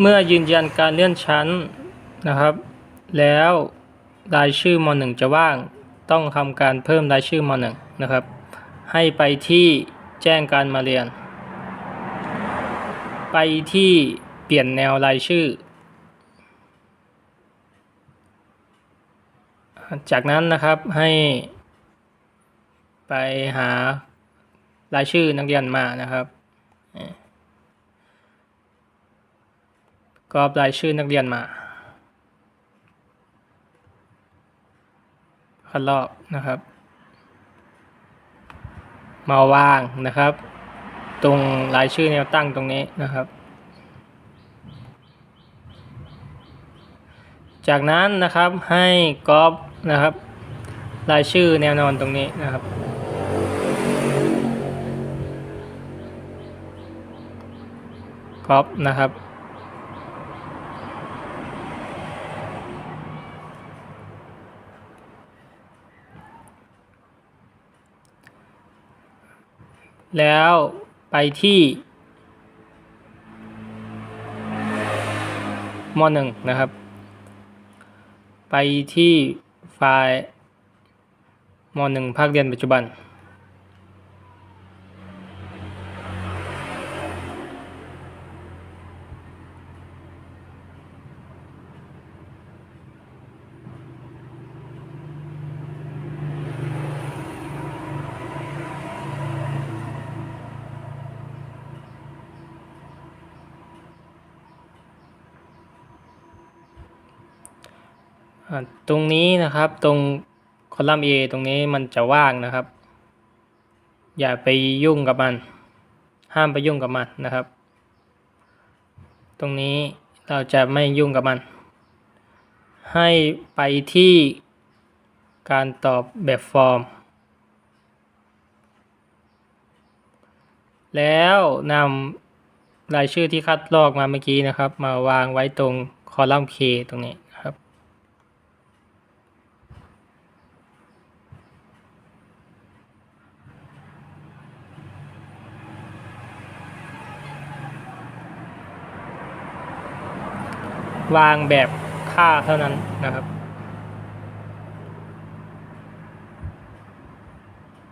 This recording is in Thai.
เมื่อยืนยันการเลื่อนชั้นนะครับ แล้วรายชื่อม .1 จะว่างต้องทำการเพิ่มรายชื่อม .1 นะครับ ให้ไปที่แจ้งการมาเรียน ไปที่เปลี่ยนแนวรายชื่อ จากนั้นนะครับให้ ไปหารายชื่อนักเรียนมานะครับ กรอบรายชื่อนักเรียนมาคัดลอกนะครับ มาวางนะครับ ตรงรายชื่อแนวตั้งตรงนี้นะครับ จากนั้นนะครับให้กรอบนะครับรายชื่อแนวนอนตรงนี้นะครับกรอบนะครับ แล้วไปที่มหนึ่งนะครับ ไปที่ไฟล์มหนึ่งภาคเรียนปัจจุบัน ตรงนี้นะครับตรงคอลัมน์ A ตรงนี้มันจะว่างนะครับ อย่าไปยุ่งกับมัน ห้ามไปยุ่งกับมันนะครับ ตรงนี้เราจะไม่ยุ่งกับมัน ให้ไปที่การตอบแบบฟอร์ม แล้วนำรายชื่อที่คัดลอกมาเมื่อกี้นะครับ มาวางไว้ตรงคอลัมน์ K ตรงนี้นะครับ วางแบบค่าเท่านั้นนะครับ